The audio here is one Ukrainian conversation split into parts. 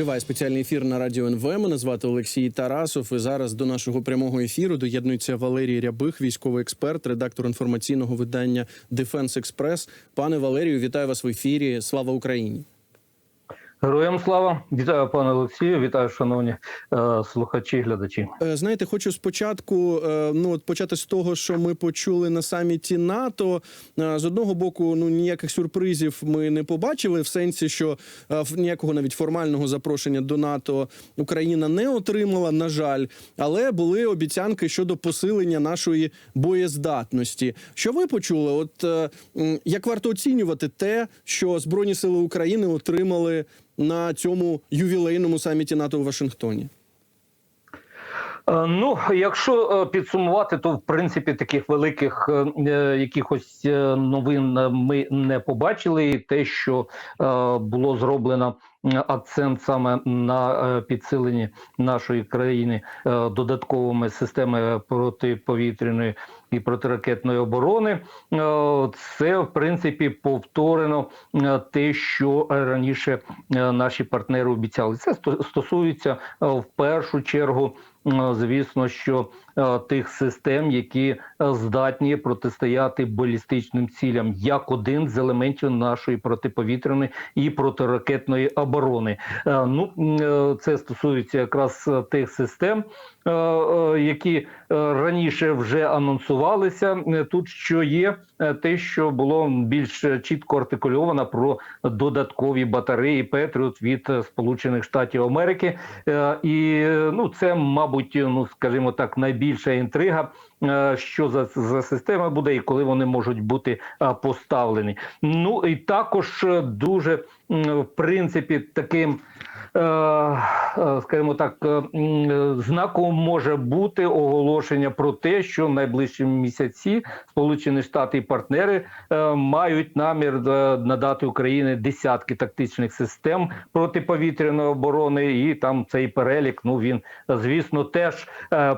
Триває спеціальний ефір на радіо НВ. Мене звати Олексій Тарасов. І зараз до нашого прямого ефіру доєднується Валерій Рябих, військовий експерт, редактор інформаційного видання Дефенс Експрес. Пане Валерію, вітаю вас в ефірі. Слава Україні! Героям слава, вітаю пане Олексію, вітаю, шановні е, слухачі, глядачі. Е, Знаєте, хочу спочатку е, ну от почати з того, що ми почули на саміті НАТО. Е, З одного боку, ну ніяких сюрпризів ми не побачили, в сенсі, що е, ніякого навіть формального запрошення до НАТО Україна не отримала, на жаль, але були обіцянки щодо посилення нашої боєздатності. Що ви почули? От е, як варто оцінювати те, що Збройні сили України отримали на цьому ювілейному саміті НАТО у Вашингтоні? Е, Ну, якщо е, підсумувати, то в принципі таких великих е, е, якихось новин ми не побачили. І те, що е, було зроблено акцент саме на е, підсиленні нашої країни е, додатковими системами протиповітряної і протиракетної оборони, е, це в принципі повторено те, що раніше наші партнери обіцяли. Це сто- стосується в першу чергу. Звісно, що тих систем, які здатні протистояти балістичним цілям, як один з елементів нашої протиповітряної і протиракетної. Е, Ну е, це стосується якраз е, тих систем, які е, раніше вже анонсувалися. Е, Тут що є е, те, що було більш чітко артикульовано про додаткові батареї Петріот від е, Сполучених Штатів Америки. Е, І е, ну це, мабуть, ну скажімо так, найбільша інтрига, е, що за, за система буде і коли вони можуть бути е, поставлені. Ну і також е, дуже в принципі таким. Е, е, Скажімо так, е, знаком може бути оголошення про те, що в найближчі місяці Сполучені Штати і партнери мають намір надати Україні десятки тактичних систем протиповітряної оборони, і там цей перелік. Ну він звісно теж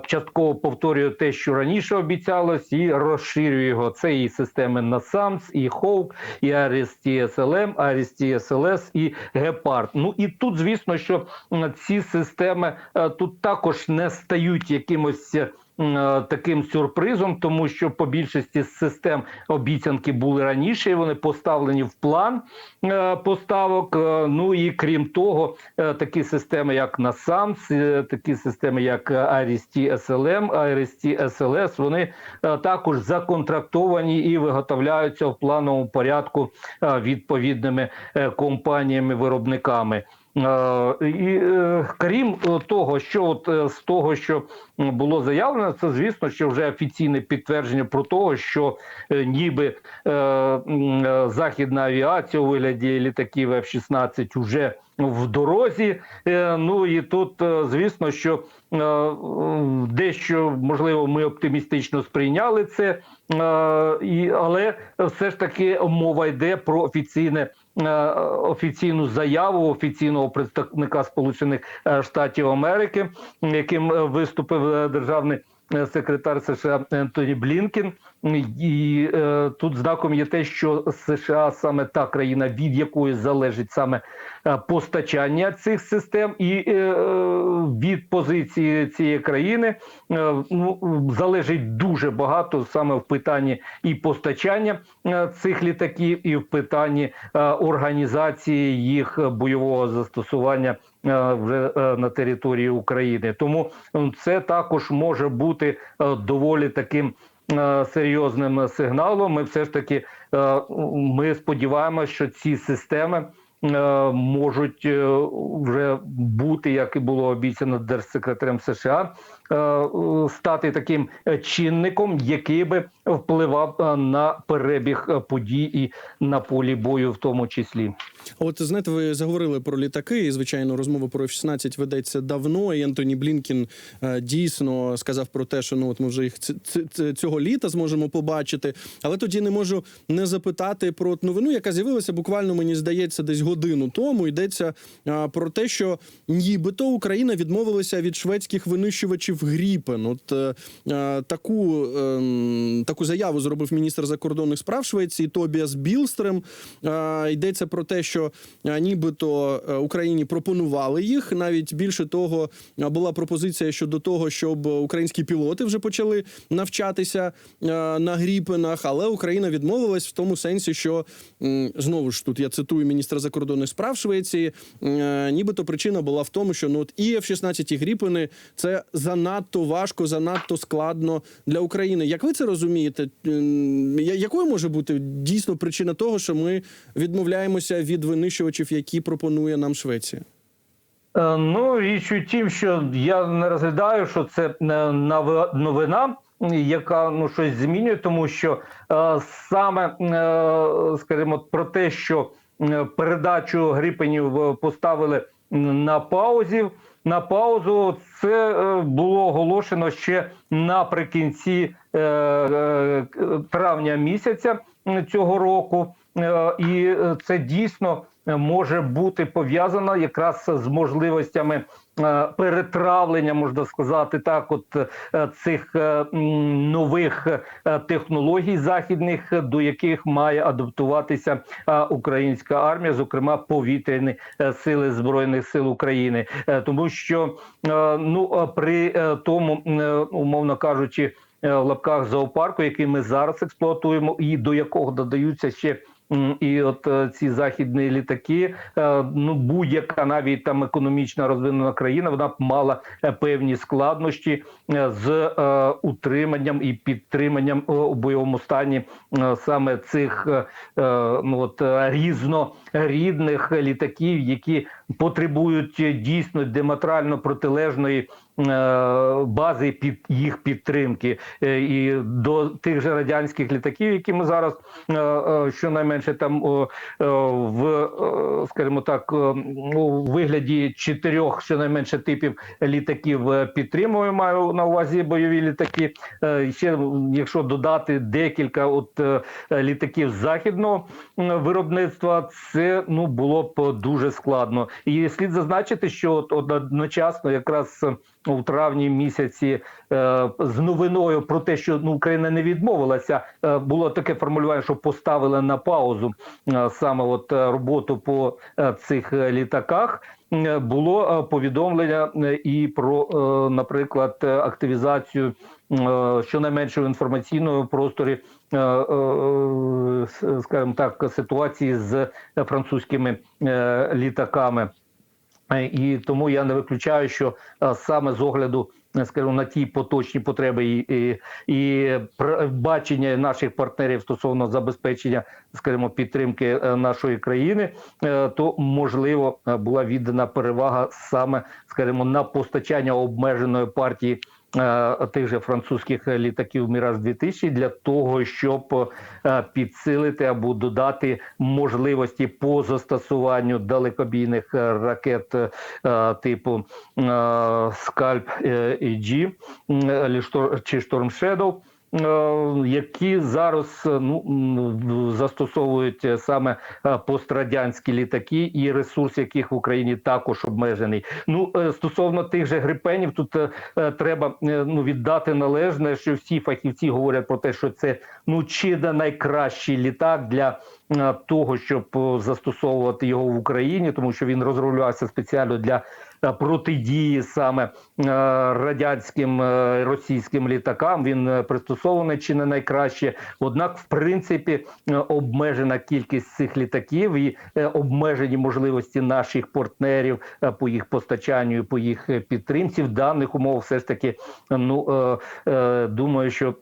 частково повторює те, що раніше обіцялось, і розширює його. Це і системи NASAMS, і HAWK, і ARIS-TSLM, ARIS-TSLS і Гепард. Ну і тут, звісно, що м, ці системи е, тут також не стають якимось. е, Таким сюрпризом, тому що по більшості систем обіцянки були раніше, і вони поставлені в план е, поставок. Ну і крім того, такі системи, як е, такі системи, як IRIS-T SLM, IRIS-T SLS, вони також законтрактовані і виготовляються в плановому порядку відповідними компаніями-виробниками. Е, І е, крім е, того, що от з того, що було заявлено, це звісно, що вже офіційне підтвердження про того, що ніби західна авіація у вигляді літаків F-16 вже в дорозі. Ну і тут, звісно, що дещо можливо ми оптимістично сприйняли це, але все ж таки мова йде про офіційне. Е, Офіційну заяву офіційного представника Сполучених е, Штатів Америки, яким е, виступив державний секретар США Ентоні Блінкен. І е, тут знаком є те, що США саме та країна, від якої залежить саме е, постачання цих систем, і е, е, від позиції цієї країни е, ну, залежить дуже багато саме в питанні і постачання е, цих літаків, і в питанні е, організації їх бойового застосування вже на території України. Тому це також може бути доволі таким серйозним сигналом. Ми все ж таки е, ми сподіваємося, що ці системи. е, Можуть е, вже бути, як і було обіцяно держсекретарем США, е, е, стати таким е, чинником, який би впливав е, на перебіг е, подій і на полі бою, в тому числі. От знаєте, ви заговорили про літаки, і звичайно, розмова про F-16 ведеться давно. І Ентоні Блінкін е, дійсно сказав про те, що ну от ми вже їх цього літа зможемо побачити. Але тоді не можу не запитати про новину, яка з'явилася буквально, мені здається, десь годину тому. Йдеться е, про те, що нібито Україна відмовилася від шведських винищувачів Гріпен. От е, е, таку, е, таку заяву зробив міністр закордонних справ Швеції Тобіас Білстрем. Е, йдеться про те, що е, нібито е, Україні пропонували їх. Навіть більше того, була пропозиція щодо того, щоб українські пілоти вже почали навчатися е, на Гріпенах, але Україна відмовилась в тому сенсі, що знову ж тут я цитую міністра закордонних справ Швеції. е, Нібито причина була в тому, що ну от і F-16 і Гріпени це занадто важко, занадто складно для України. Як ви це розумієте? Якою може бути дійсно причина того, що ми відмовляємося від винищувачів, які пропонує нам Швеція? Е, Ну, річ у тім, що я не розглядаю, що це е, новина, яка ну щось змінює, тому що е, саме, е, скажімо, про те, що е, передачу грипенів е, поставили на паузі. На паузу це е, було оголошено ще наприкінці е, е, травня місяця цього року, і е, це дійсно е, може бути пов'язано якраз з можливостями е, перетравлення, можна сказати, так, от е, цих е, нових е, технологій західних, е, до яких має адаптуватися е, українська армія, зокрема повітряні е, сили збройних сил України, Е, тому що е, ну е, при е, тому, е, умовно кажучи. е, В лапках зоопарку, який ми зараз експлуатуємо, і до якого додаються ще і от е, ці західні літаки, е, ну будь-яка навіть там економічно розвинена країна, вона б мала е, певні складнощі з утриманням і підтриманням у бойовому стані саме цих ну от е, різнорідних літаків, які потребують е, дійсно діаметрально протилежної е, бази під їх підтримки Е, і до тих же радянських літаків, які ми зараз щонайменше там в скажімо так, у вигляді чотирьох щонайменше типів літаків підтримуємо. Маю на увазі бойові літаки. Ще якщо додати декілька от літаків західного виробництва, це ну було б дуже складно. І слід зазначити, що от одночасно, якраз е, у травні місяці, е, з новиною про те, що ну Україна не відмовилася, е, було таке формулювання, що поставили на паузу е, саме от е, роботу по е, цих е, літаках. Було повідомлення і про, наприклад, активізацію щонайменше в інформаційному просторі, скажімо так, ситуації з французькими е, літаками. Е, І тому я не виключаю, що е, саме з огляду, е, скажімо, на ті поточні потреби і, і, і бачення наших партнерів стосовно забезпечення, скажімо, підтримки е, нашої країни, е, то можливо е, була віддана перевага саме, скажімо, на постачання обмеженої партії. Е, Тих же французьких літаків Міраж 2000 для того, щоб е, підсилити або додати можливості по застосуванню далекобійних ракет е, типу Скальп і Джі чи е, які зараз е, ну застосовують е, саме е, пострадянські літаки, і ресурс яких в Україні також обмежений. Ну е, стосовно тих же грипенів, тут е, е, треба е, ну віддати належне, що всі фахівці говорять про те, що це ну чи не найкращий літак для е, того, щоб е, застосовувати його в Україні, тому що він розроблявся спеціально для е, протидії саме е, радянським е, російським літакам. Він е, пристосований чи не найкраще. Однак, в принципі, обмежена кількість цих літаків і обмежені можливості наших партнерів по їх постачанню, і по їх підтримці в даних умовах, все ж таки, ну думаю, що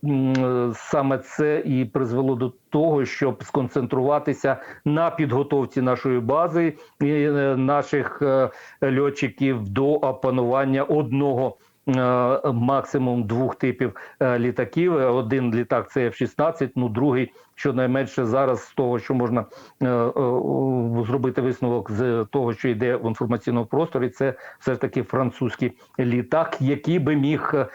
саме це і призвело до того, щоб сконцентруватися на підготовці нашої бази і е, наших е, льотчиків до опанування одного. Е, Максимум двох типів е, літаків. Один літак це F-16, ну другий, щонайменше зараз з того, що можна е, е, зробити висновок з того, що йде в інформаційному просторі, це все ж таки французький літак, який би міг, е,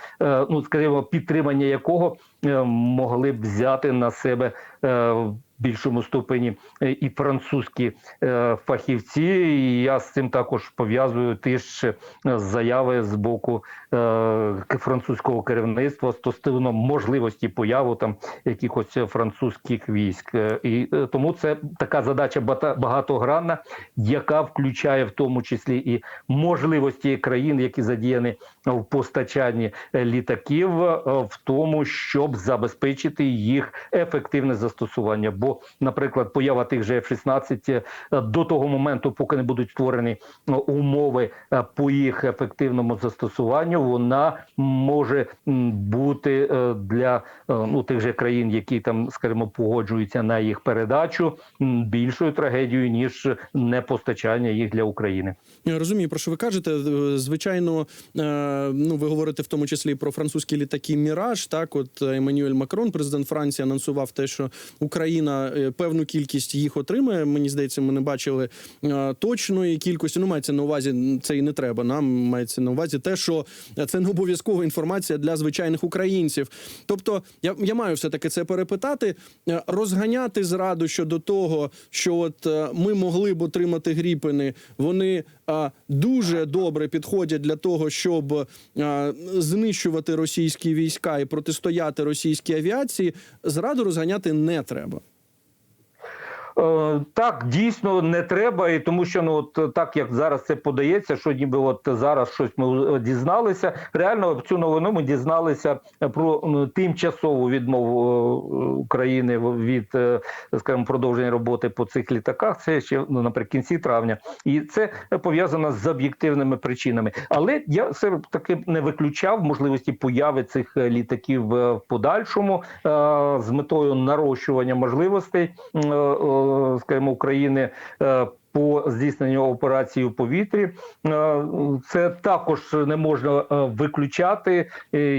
ну скажімо, підтримання якого е, могли б взяти на себе е, більшому ступені е, і французькі е, фахівці. І я з цим також пов'язую теж заяви з боку е, французького керівництва стосовно можливості появи там якихось французьких військ. І тому це така задача багатогранна, яка включає в тому числі і можливості країн, які задіяні в постачанні літаків, в тому, щоб забезпечити їх ефективне застосування. Бо, наприклад, поява тих же F-16 е, до того моменту, поки не будуть створені е, умови е, по їх ефективному застосуванню, вона може бути для ну тих же країн, які там, скажімо, погоджуються на їх передачу, більшою трагедією ніж непостачання їх для України. Я розумію, про що ви кажете. Звичайно, ну ви говорите в тому числі про французькі літаки Міраж. Так, от Еммануель Макрон, президент Франції, анонсував те, що Україна е, певну кількість їх отримає. Мені здається, ми не бачили е, точної кількості. Ну, мається на увазі, це і не треба. Нам мається на увазі те, що це не обов'язкова інформація для звичайних українців. Тобто, я, я маю все таки це перепитати, Е, розганяти зраду щодо того, що от ми могли б отримати гріпини. Вони дуже добре підходять для того, щоб знищувати російські війська і протистояти російській авіації. Зраду розганяти не треба. Е, Так, дійсно не треба, і тому що ну от так як зараз це подається, що ніби от зараз щось ми е, дізналися. Реально цю новину ми дізналися про тимчасову відмову е, України від, скажімо, продовження роботи по цих літаках. Це ще ну, наприкінці травня, і це пов'язано з об'єктивними причинами. Але я все таки не виключав можливості появи цих літаків в подальшому з метою нарощування можливостей. Е, скажімо, України е, по здійсненню операції у повітрі. Е, Це також не можна виключати,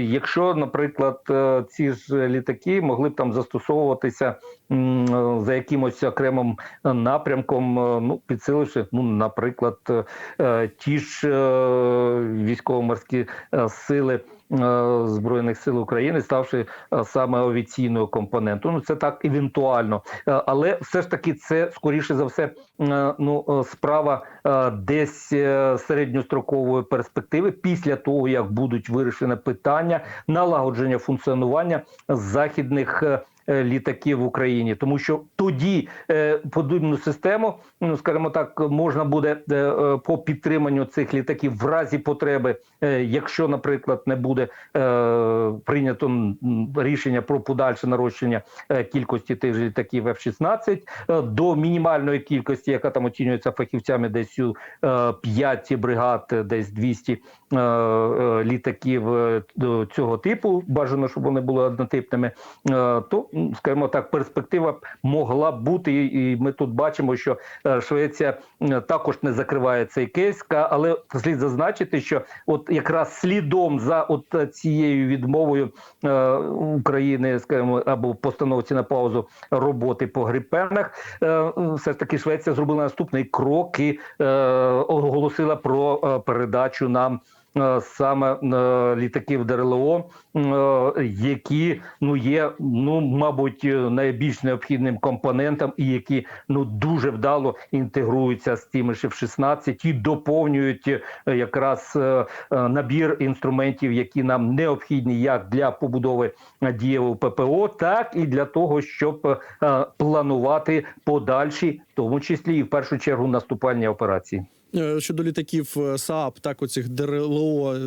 якщо, наприклад, ці ж літаки могли б там застосовуватися за якимось окремим напрямком, ну підсиливши, ну, наприклад, ті ж військово-морські сили. Е, Збройних сил України, ставши е, саме авіаційною компонентою. Ну це так евентуально, Е, але все ж таки це скоріше за все ну справа десь середньострокової перспективи після того, як будуть вирішені питання налагодження функціонування західних. Літаків в Україні, тому що тоді е, подібну систему, ну скажімо так, можна буде е, е, по підтриманню цих літаків в разі потреби, е, якщо, наприклад, не буде прийнято рішення про подальше нарощення кількості тих же літаків F-16 е, до мінімальної кількості, яка там оцінюється фахівцями, десь у е, 5 бригад, десь 200 е, е, літаків цього типу. Бажано, щоб вони були однотипними. То, скажімо так, перспектива могла бути, і ми тут бачимо, що Швеція е, також не закриває цей кейс. Але слід зазначити, що от якраз слідом за от е, цією відмовою е, України, скажімо, або постановці на паузу роботи по грипенах, е, все ж таки Швеція зробила наступний крок і е, оголосила про е, передачу нам. Е, Саме е, літаків ДРЛО, е, які ну є, ну мабуть, найбільш необхідним компонентом, і які ну дуже вдало інтегруються з тими ж F-16 і доповнюють якраз набір інструментів, які нам необхідні як для побудови дієвого ППО, так і для того, щоб планувати подальші, в тому числі і в першу чергу наступальні операції. Е, Щодо літаків е, СААП, так оцих ДРЛО,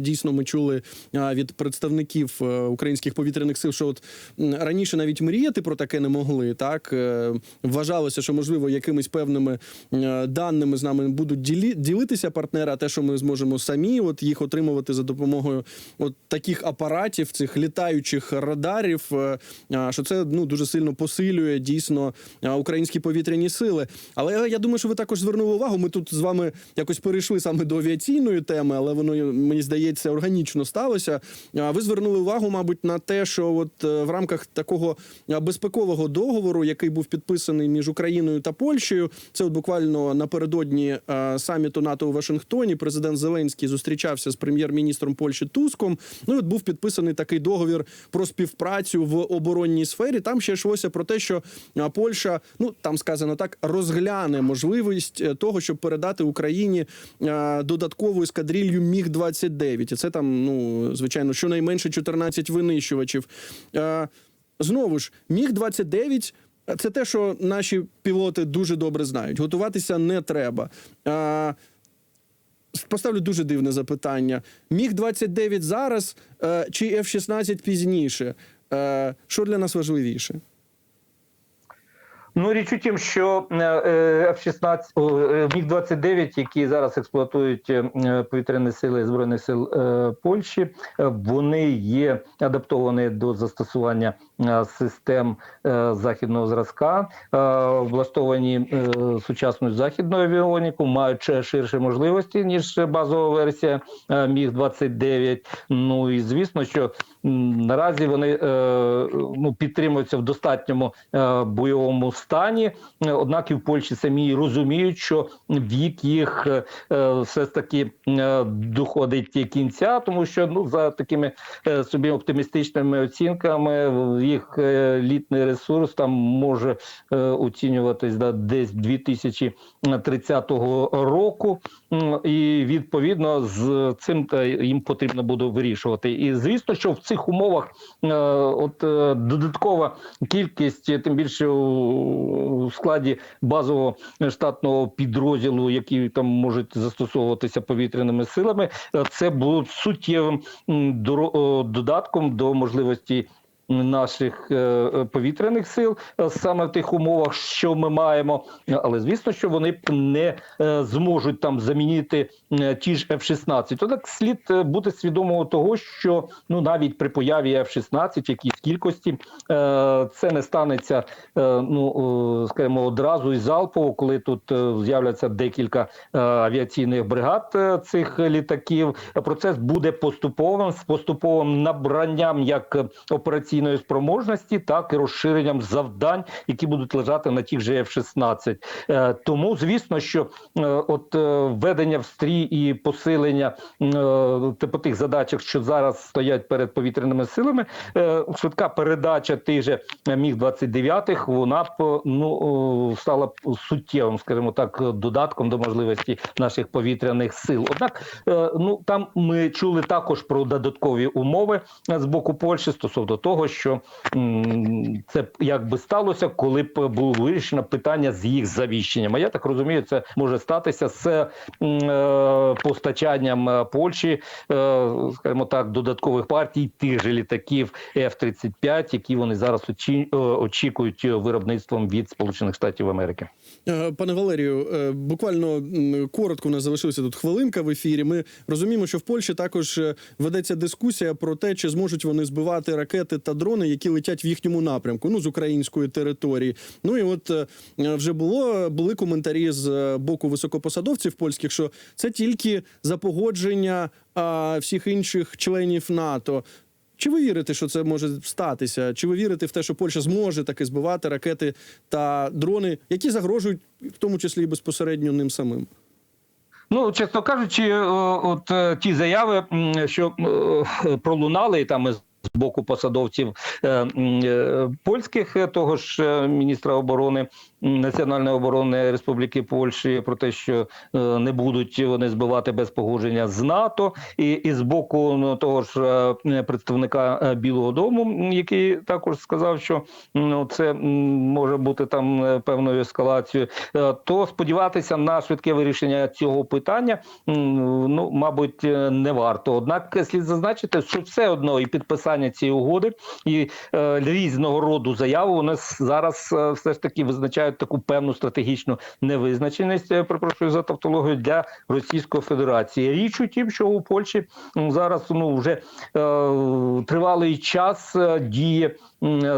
дійсно ми чули від представників е, українських повітряних сил, що от раніше навіть мріяти про таке не могли. Так Е, вважалося, що можливо якимись певними е, даними з нами будуть ділі, ділитися партнери, а те, що ми зможемо самі от їх отримувати за допомогою от таких апаратів, цих літаючих радарів, е, що це ну дуже сильно посилює дійсно українські повітряні сили. Але я думаю, що ви також звернули увагу. Ми тут з вами вами якось перейшли саме до авіаційної теми, але воно мені здається органічно сталося. Ви звернули увагу, мабуть, на те, що от е, в рамках такого е, безпекового договору, який був підписаний між Україною та Польщею, це от буквально напередодні е, саміту НАТО у Вашингтоні. Президент Зеленський зустрічався з прем'єр-міністром Польщі Туском. Ну і от був підписаний такий договір про співпрацю в оборонній сфері. Там ще йшлося про те, що Польща, ну там сказано так, розгляне можливість того, щоб передати Україні а, додаткову ескадрилью Міг 29 І це там, ну звичайно, щонайменше 14 винищувачів. Знову ж, Міг 29 це те, що наші пілоти дуже добре знають. Готуватися не треба. Поставлю дуже дивне запитання. Міг 29 зараз е, чи F-16 пізніше? Е, що для нас важливіше? Ну, річ у тім, що е, е, F-16, е, Міг-29, які зараз експлуатують повітряні сили Збройних сил Польщі, вони є адаптовані до застосування систем західного зразка, влаштовані сучасною західною авіоніку, мають ширші можливості, ніж базова версія е, Міг-29. Ну і звісно, що наразі вони ну, підтримуються в достатньому бойовому стані. Е, Однак і в Польщі самі розуміють, що вік їх е, все ж таки е, доходить кінця, тому що ну за такими е, собі оптимістичними оцінками їх літний ресурс там може оцінюватись да, десь 2030 року. І відповідно з цим та їм потрібно буде вирішувати. І звісно, що в цих умовах от додаткова кількість, тим більше складі базового штатного підрозділу, які там можуть застосовуватися повітряними силами, е, це було суттєвим м, додатком до можливості. Наших е, е, повітряних сил е, саме в тих умовах, що ми маємо, але звісно, що вони не зможуть там замінити ті ж F-16. Однак слід е, бути свідомого того, що ну навіть при появі F-16 в якійсь кількості це не станеться ну скажімо, одразу і залпово, коли тут з'являться декілька авіаційних бригад цих літаків. Процес буде поступовим з поступовим набранням як операційної спроможності, так і розширенням завдань, які будуть лежати на тих же F-16. Е, Тому, звісно, що е, от е, введення в стрій і посилення е, типу тих задачок, що зараз стоять перед повітряними силами, швидка передача тих же міг 29 вона б ну стала суттєвим, скажімо так, додатком до можливості наших повітряних сил. Однак, ну там ми чули також про додаткові умови з боку Польщі стосовно того, що це б як би сталося, коли б було вирішено питання з їх завіщенням. А я так розумію, це може статися з е, постачанням е, Польщі, е, скажімо так, додаткових партій тих же літаків F-35, які вони зараз очі, очікують виробництвом від Сполучених Штатів Америки. Пане Валерію, буквально коротко у нас залишилася тут хвилинка в ефірі. Ми розуміємо, що в Польщі також ведеться дискусія про те, чи зможуть вони збивати ракети та дрони, які летять в їхньому напрямку, ну з української території. Ну і от е, вже було були коментарі з е, боку високопосадовців польських, що це тільки за погодження а, всіх інших членів НАТО. Чи ви вірите, що це може статися? Чи ви вірите в те, що Польща зможе таки збивати ракети та дрони, які загрожують, в тому числі і безпосередньо ним самим? Ну, чесно кажучи, е, от ті заяви, що пролунали там із боку посадовців е, е, польських, е, того ж міністра оборони національної оборони Республіки Польщі, про те, що не будуть вони збивати без погодження з НАТО, і, і з боку ну, того ж представника Білого Дому, який також сказав, що ну, це може бути там певною ескалацією, то сподіватися на швидке вирішення цього питання, ну мабуть, не варто. Однак слід зазначити, що все одно і підписання цієї угоди, і е, різного роду заяви у нас зараз е, все ж таки визначають таку певну стратегічну невизначеність. Я перепрошую за тавтологію для Російської Федерації. Річ у тім, що у Польщі зараз ну вже е, тривалий час е, діє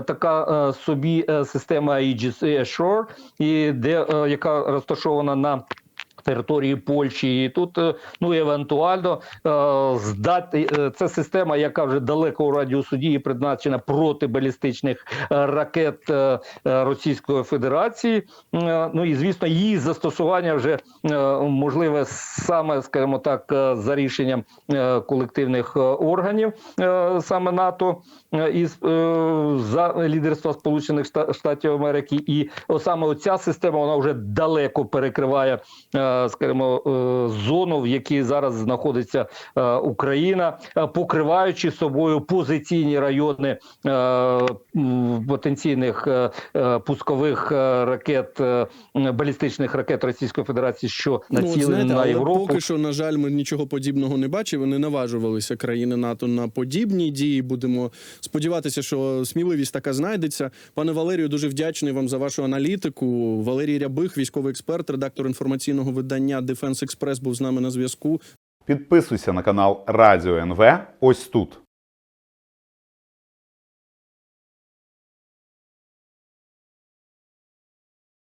така е, собі е, система Aegis Ashore, і де яка розташована на території Польщі, і тут е, ну евентуально е, здати е, це система, яка вже далеко у радіусу дії призначена проти балістичних ракет Російської Федерації. Ну і звісно, її застосування вже можливе саме, скажімо так, за рішенням колективних органів саме НАТО із за лідерства Сполучених Штатів Америки, і саме оця система вона вже далеко перекриває, скажімо, е, зону, в якій зараз знаходиться е, Україна, е, покриваючи собою позиційні райони потенційних пускових ракет, балістичних ракет Російської Федерації, що Ну, знаєте, на Європу. поки що, на жаль, ми нічого подібного не бачили. Не наважувалися країни НАТО на подібні дії. Будемо сподіватися, що сміливість така знайдеться. Пане Валерію, дуже вдячний вам за вашу аналітику. Валерій Рябих, військовий експерт, редактор інформаційного видання Дефенс Експрес, був з нами на зв'язку. Підписуйся на канал Радіо НВ ось тут.